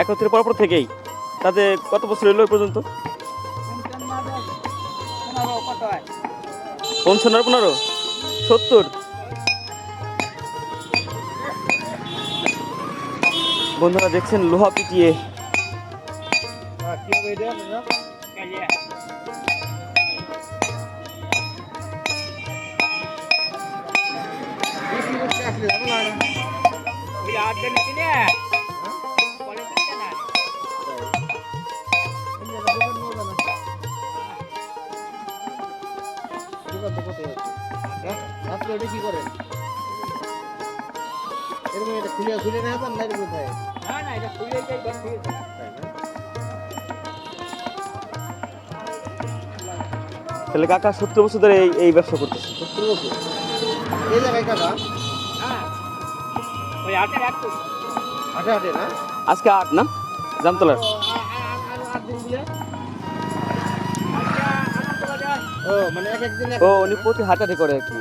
একত্রে পরপর থেকেই? তাতে কত বছর এলো পর্যন্ত? পঞ্চান্ন পনেরো? সত্তর? বন্ধুরা দেখছেন লোহা পিটিয়ে। এটা কি করেন? এরকম এটা খুলে খুলে না না না এটা খুলে যাই খুলে। তাই না? তাহলে কাকা সত্তর বছর ধরে এই এই ব্যবসা করতেছে সত্তর বছর। এই জায়গায় কাকা আজকে আট না? জামতলার। ও, উনি প্রতি হাটাতে করে আর কি।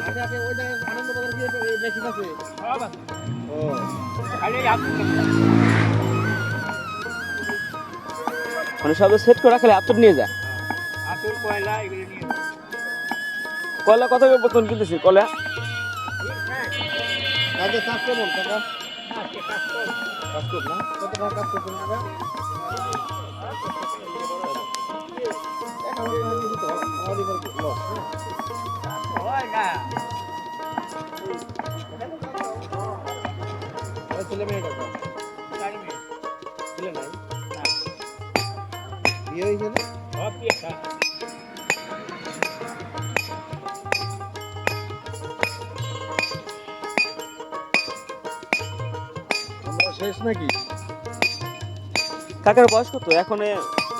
মানে সব সেট করে রাখলে আতর নিয়ে যায়। কয়লা এগুলো নিয়ে কয়লা কত বোতল কিনতেছি? কয়লা? কাজের কাজ কেমন কাকা। কাজ করব। না? কত টাকা কাজ করছেন কাকা? হ্যাঁ? হয় ছেলে মেয়ে কাকা। ছেলে নাই? বিয়ে হয়েছে না? শেষ নাকি? কাকার বয়স কত? এখন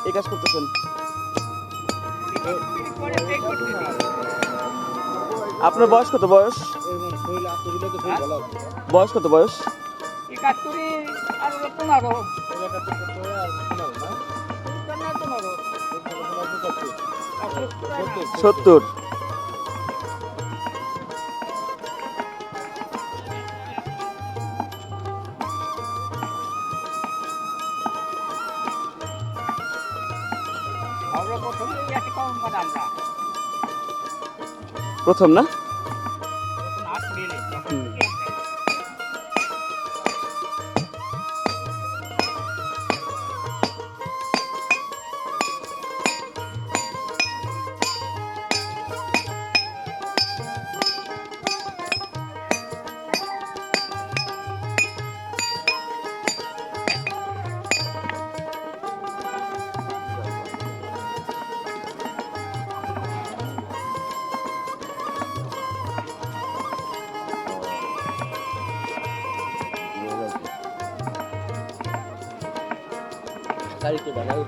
এই কাজ করতেছেন। আপনার বয়স কত বয়স? বয়স কত বয়স? একাত্তরে। প্রথম না? कल के बनाओ